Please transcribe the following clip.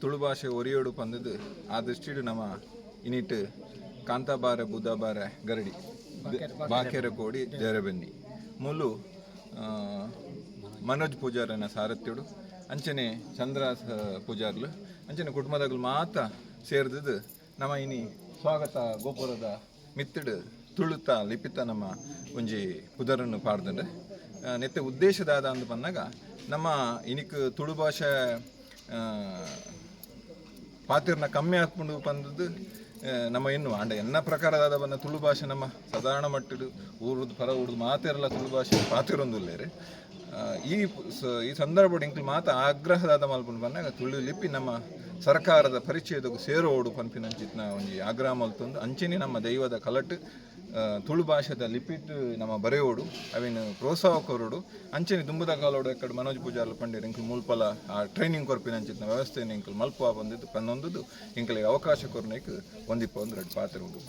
ತುಳು ಭಾಷೆ ಒರಿಯೋಡು ಪಂದದು ಆ ದೃಷ್ಟಿಡು ನಮ್ಮ ಇನಿಟ್ ಕಾಂತಾಬಾರ ಬುಧಬಾರ ಗರಡಿ, ಬಾಕೆರ ಕೋಡಿ ಜರಬೆನ್ನಿ ಮುಲು ಮನೋಜ್ ಪೂಜಾರನ ಸಾರಥ್ಯಡು, ಅಂಚನೆ ಚಂದ್ರ ಪೂಜಾರ್ಲು, ಅಂಚನೆ ಕುಟುಂಬದಾಗಲು ಮಾತ ಸೇರಿದದು ನಮ್ಮ ಇನಿ ಸ್ವಾಗತ ಗೋಪುರದ ಮಿತ್ತಡು ತುಳುತ ಲಿಪಿತ ನಮ್ಮ ಒಂಜಿ ಪುದರನ್ನು ಪಾಡ್ದಂಡೆ. ನೆತ್ತೆ ಉದ್ದೇಶದಾದ ಅಂದು ಬಂದಾಗ ನಮ್ಮ ಇನಿಕ್ ತುಳು ಭಾಷೆ ಪಾತಿರ್ನ ಕಮ್ಮಿ ಹಾಕ್ಕೊಂಡು ಬಂದದ್ದು ನಮ್ಮ ಇನ್ನು ಅಂಡ ಎನ್ನ ಪ್ರಕಾರದಾದ ಬನ್ನ ತುಳು ಭಾಷೆ ನಮ್ಮ ಸಾಧಾರಣ ಮಟ್ಟದ ಊರುದು, ಪರ ಊರುದು ಮಾತೆರಲ್ಲ ತುಳು ಭಾಷೆ ಪಾತಿರೊಂದುಲ್ಲೇರೆ ಈ ಈ ಸಂದರ್ಭ ಇಂಕ್ಲು ಮಾತ ಆಗ್ರಹದಾದ ಮಲ್ಪುಂಡು ಬಂದಾಗ ತುಳು ಲಿಪಿ ನಮ್ಮ ಸರ್ಕಾರದ ಪರಿಚಯದ ಸೇರೋಡು ಪನ್ಪಿನಂಚಿತ್ನ ಒಂಜಿ ಆಗ್ರಹ ಮಲ್ತೊಂದು ಅಂಚನೆ ನಮ್ಮ ದೈವದ ಕಲಟ್ ತುಳು ಭಾಷೆದ ಲಿಪಿಟ್ ನಮ್ಮ ಬರೆಯೋಡು, ಅವಿನ ಪ್ರೋತ್ಸಾಹ ಕೊರೋಡು ಅಂಚನೆ ದುಂಬದ ಕಾಲೋಡು ಎಕ್ಕಡೆ ಮನೋಜ್ ಪೂಜಾರ್ಲು ಪಂಡಿರ್ ಇಂಕ್ಲು ಮುಲ್ಪಲ, ಆ ಟ್ರೈನಿಂಗ್ ಕೊರ್ಪಿನಂಚಿತ್ನ ವ್ಯವಸ್ಥೆ ಇಂಕಲ್ ಮಲ್ಪ ಬಂದಿದ್ದು, ಪನ್ನೊಂದುದು ಇಂಕ್ಲಿಗೆ ಅವಕಾಶ ಕೊರನೇಕ್ ಒಂದಿಪ್ಪ ಒಂದು ಪಾತ್ರ ಉಂಡು